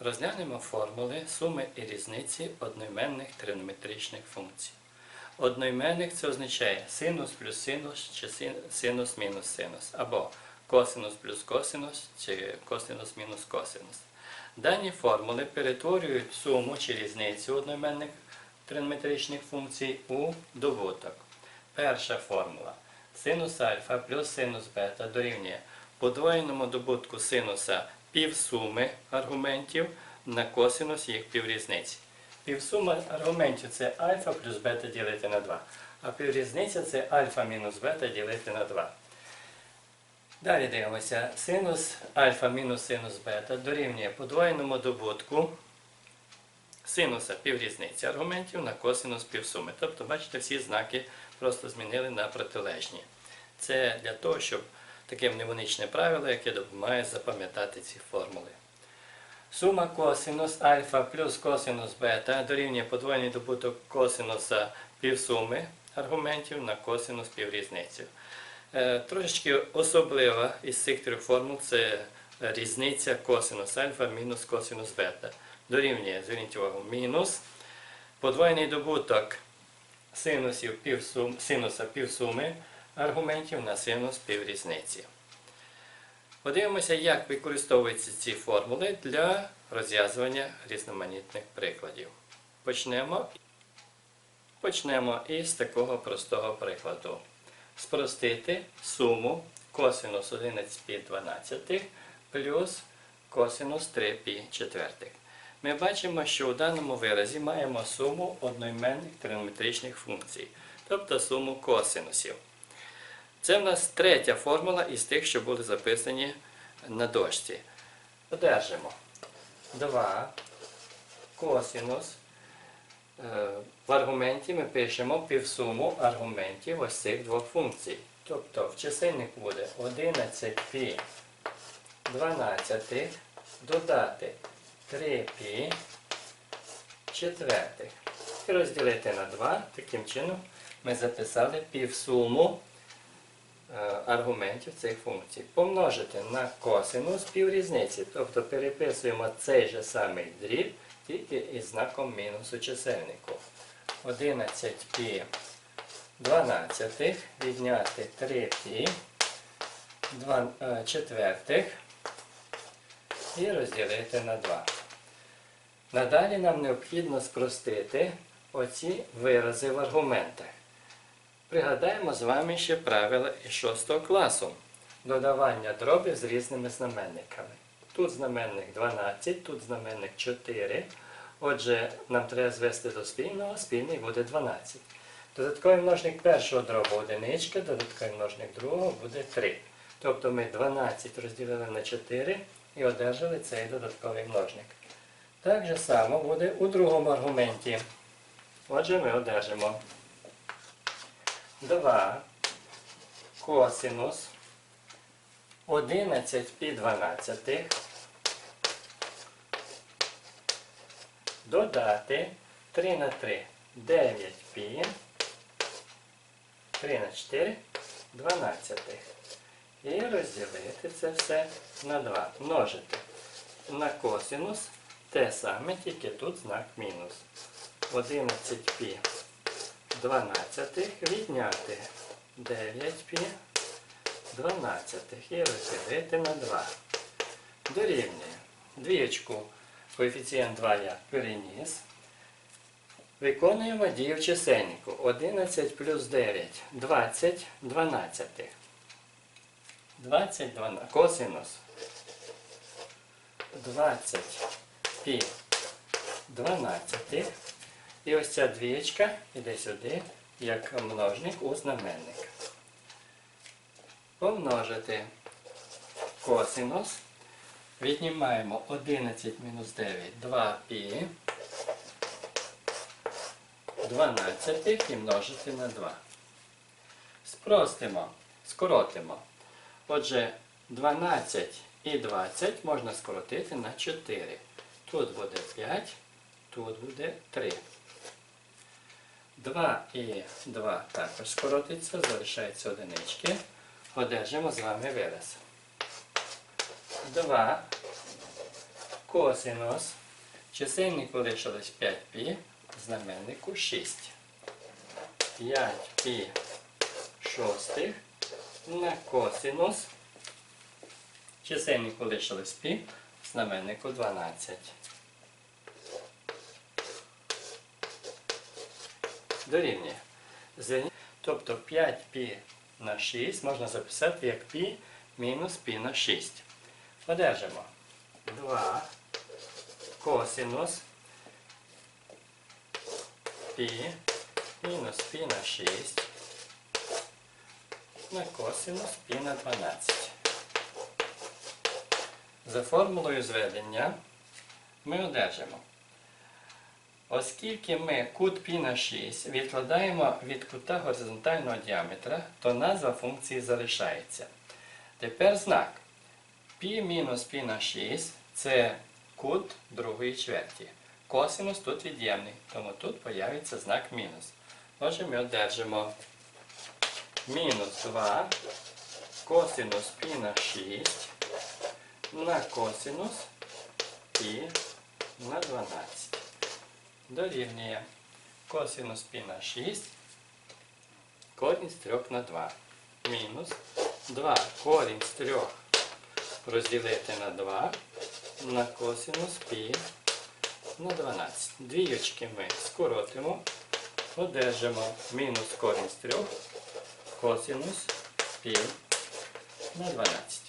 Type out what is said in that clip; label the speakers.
Speaker 1: Розглянемо формули суми і різниці одноіменних тригонометричних функцій. Одноіменник це означає синус плюс синус чи син- синус мінус синус, або косинус плюс косинус чи косинус мінус косинус. Дані формули перетворюють суму чи різницю одноіменних тригонометричних функцій у добуток. Перша формула. Синус альфа плюс синус бета дорівнює подвоєному добутку синуса півсуми аргументів на косинус їх піврізниці. Півсума аргументів це альфа плюс бета ділити на 2, а піврізниця це альфа мінус бета ділити на 2. Далі дивимося. Синус альфа мінус синус бета дорівнює подвоєному добутку синуса піврізниці аргументів на косинус півсуми. Тобто, бачите, всі знаки просто змінили на протилежні. Це для того, щоб таке мнемонічне правило, яке допомагає запам'ятати ці формули. Сума косинус альфа плюс косинус бета дорівнює подвоєний добуток косинуса півсуми аргументів на косинус піврізницю. Е, Трошечки особлива із цих трьох формул це різниця косинус альфа мінус косинус бета. Дорівнює, зверніть увагу, мінус подвоєний добуток синуса півсуми аргументів на синус піврізниці. Подивимося, як використовуються ці формули для розв'язування різноманітних прикладів. Почнемо, почнемо із такого простого прикладу. Спростити суму косинус 11π 12 плюс косинус 3π четвертих. Ми бачимо, що у даному виразі маємо суму одноіменних тригонометричних функцій, тобто суму косинусів. Це в нас третя формула із тих, що були записані на дошці. Одержимо 2 косинус. Е, В аргументі ми пишемо півсуму аргументів ось цих двох функцій. Тобто в чисельнику буде 11 пі 12 додати 3 пі четвертих. І розділити на 2. Таким чином ми записали півсуму аргументів цих функцій. Помножити на косинус піврізниці. Тобто переписуємо цей же самий дріб, тільки із знаком мінус у чисельнику. 11 пі 12 відняти 3 пі 2 е, і розділити на 2. Надалі нам необхідно спростити оці вирази в аргументах. Пригадаємо з вами ще правила із 6 класу. Додавання дробів з різними знаменниками. Тут знаменник 12, тут знаменник 4. Отже, нам треба звести до спільного, спільний буде 12. Додатковий множник першого дробу одиничка, додатковий множник другого буде 3. Тобто ми 12 розділили на 4 і одержали цей додатковий множник. Так же само буде у другому аргументі. Отже, ми одержимо 2 косинус 11 пі 12 додати 3 на 3 9 пі 3 на 4 12. І розділити це все на 2. Множити на косинус те саме, тільки тут знак мінус. 11 пі 12 відняти 9 пі 12 і розділити на 2. Дорівнює. Двієчку коефіцієнт 2 я переніс. Виконуємо дію в чисельнику. 11 плюс 9 20 12. 20 12. Косинус 20 пі 12. І ось ця двієчка іде сюди, як множник у знаменник. Помножити косинус. Віднімаємо 11 мінус 9, 2 пі 12 і множити на 2. Спростимо, скоротимо. Отже, 12 і 20 можна скоротити на 4. Тут буде 5, тут буде 3. 2 і 2 також скоротиться, залишаються одинички. Одержимо з вами вираз. 2 косинус. Чисельнику лишилось 5π, знаменнику 6. 5π шостих на косинус. Чисельнику лишилось π, знаменнику 12. Дорівнює. Зверніть- Тобто 5π на 6 можна записати як π мінус π на 6. Одержимо 2 косинус π мінус π на 6 на косинус π на 12. За формулою зведення ми одержимо. Оскільки ми кут π на 6 відкладаємо від кута горизонтального діаметра, то назва функції залишається. Тепер знак π мінус π на 6 це кут другої чверті. Косинус тут від'ємний, тому тут появиться знак мінус. Отже, ми одержимо мінус 2 косинус π на 6 на косинус π на 12 дорівнює косинус пі на 6 корінь з 3 на 2 мінус 2 корінь з 3 розділити на 2 на косинус пі на 12. Двіючки ми скоротимо, одержимо мінус корінь з 3 косинус пі на 12.